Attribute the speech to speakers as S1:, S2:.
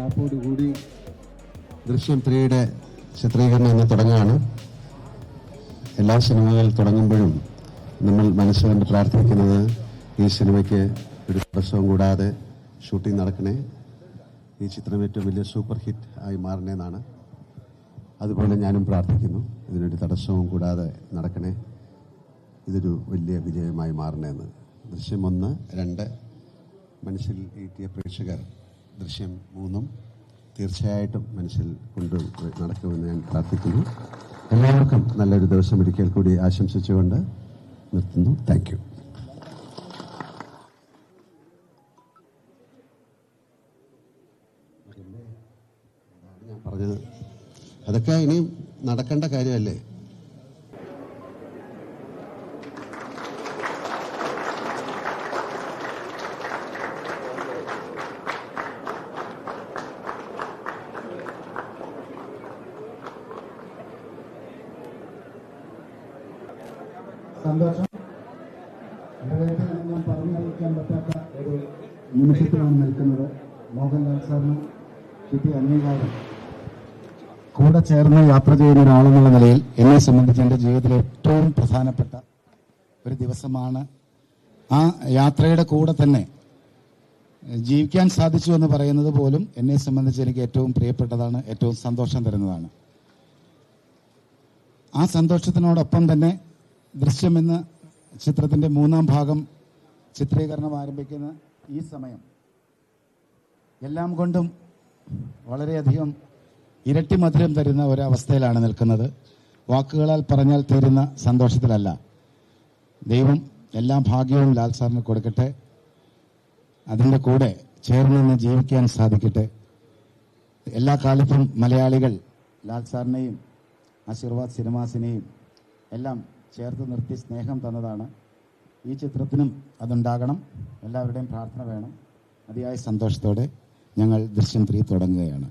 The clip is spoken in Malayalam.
S1: അറിയിപ്പോടുകൂടി ദൃശ്യം ത്രീയുടെ ചിത്രീകരണം ഇന്ന് തുടങ്ങുകയാണ്. എല്ലാ സിനിമകൾ തുടങ്ങുമ്പോഴും നമ്മൾ മനസ്സുകൊണ്ട് പ്രാർത്ഥിക്കുന്നത് ഈ സിനിമയ്ക്ക് ഒരു തടസ്സവും കൂടാതെ ഷൂട്ടിംഗ് നടക്കണേ. ഈ ചിത്രം ഏറ്റവും വലിയ സൂപ്പർ ഹിറ്റ് ആയി മാറണേന്നാണ്. അതുപോലെ ഞാനും പ്രാർത്ഥിക്കുന്നു ഇതിനൊരു തടസ്സവും കൂടാതെ നടക്കണേ. ഇതൊരു വലിയ വിജയമായി മാറണേന്ന്. ദൃശ്യം ഒന്ന് രണ്ട്. മനസ്സിൽ ഈറ്റിയ പ്രേക്ഷകർ ദൃശ്യം മൂന്നും തീർച്ചയായിട്ടും മനസ്സിൽ കൊണ്ടു നടക്കുമെന്ന് ഞാൻ പ്രാർത്ഥിക്കുന്നു. എല്ലാവർക്കും നല്ലൊരു ദിവസം ഒരിക്കൽ കൂടി ആശംസിച്ചുകൊണ്ട് നിർത്തുന്നു. താങ്ക് ഞാൻ പറഞ്ഞത് അതൊക്കെ ഇനിയും നടക്കേണ്ട കാര്യമല്ലേ?
S2: സന്തോഷം. നിന്നും പറഞ്ഞറിയിക്കാൻ പറ്റാത്ത ഒരു നിമിഷത്തിലാണ് നിൽക്കുന്നത്. മോഹൻലാൽ സാറിന് കിട്ടിയ അംഗീകാരം. കൂടെ ചേർന്ന് യാത്ര ചെയ്യുന്ന ഒരാളെന്നുള്ള നിലയിൽ എന്നെ സംബന്ധിച്ച് എന്റെ ജീവിതത്തിലെ ഏറ്റവും പ്രധാനപ്പെട്ട ഒരു ദിവസമാണ്. ആ യാത്രയുടെ കൂടെ തന്നെ ജീവിക്കാൻ സാധിച്ചു എന്ന് പറയുന്നത് പോലും എന്നെ സംബന്ധിച്ച് എനിക്ക് ഏറ്റവും പ്രിയപ്പെട്ടതാണ് ഏറ്റവും സന്തോഷം തരുന്നതാണ്. ആ സന്തോഷത്തിനോടൊപ്പം തന്നെ ദൃശ്യം എന്ന ചിത്രത്തിന്റെ മൂന്നാം ഭാഗം ചിത്രീകരണം ആരംഭിക്കുന്ന ഈ സമയം എല്ലാം കൊണ്ടും വളരെയധികം ഇരട്ടി മധുരം തരുന്ന ഒരവസ്ഥയിലാണ് നിൽക്കുന്നത്. വാക്കുകളാൽ പറഞ്ഞാൽ തീരുന്ന സന്തോഷത്തിലല്ല. ദൈവം എല്ലാ ഭാഗ്യവും ലാൽ സാറിന് കൊടുക്കട്ടെ. അതിന്റെ കൂടെ ചേർന്ന് നിന്ന് ജീവിക്കാൻ സാധിക്കട്ടെ. എല്ലാ കാലത്തും മലയാളികൾ ലാൽ സാറിനെയും ആശീർവാദ് സിനിമാസിനെയും എല്ലാം ചേർത്ത് നിർത്തി സ്നേഹം തന്നതാണ്. ഈ ചിത്രത്തിനും അതുണ്ടാകണം. എല്ലാവരുടെയും പ്രാർത്ഥന വേണം. അതിയായ സന്തോഷത്തോടെ ഞങ്ങൾ ദൃശ്യം ത്രീ തുടങ്ങുകയാണ്.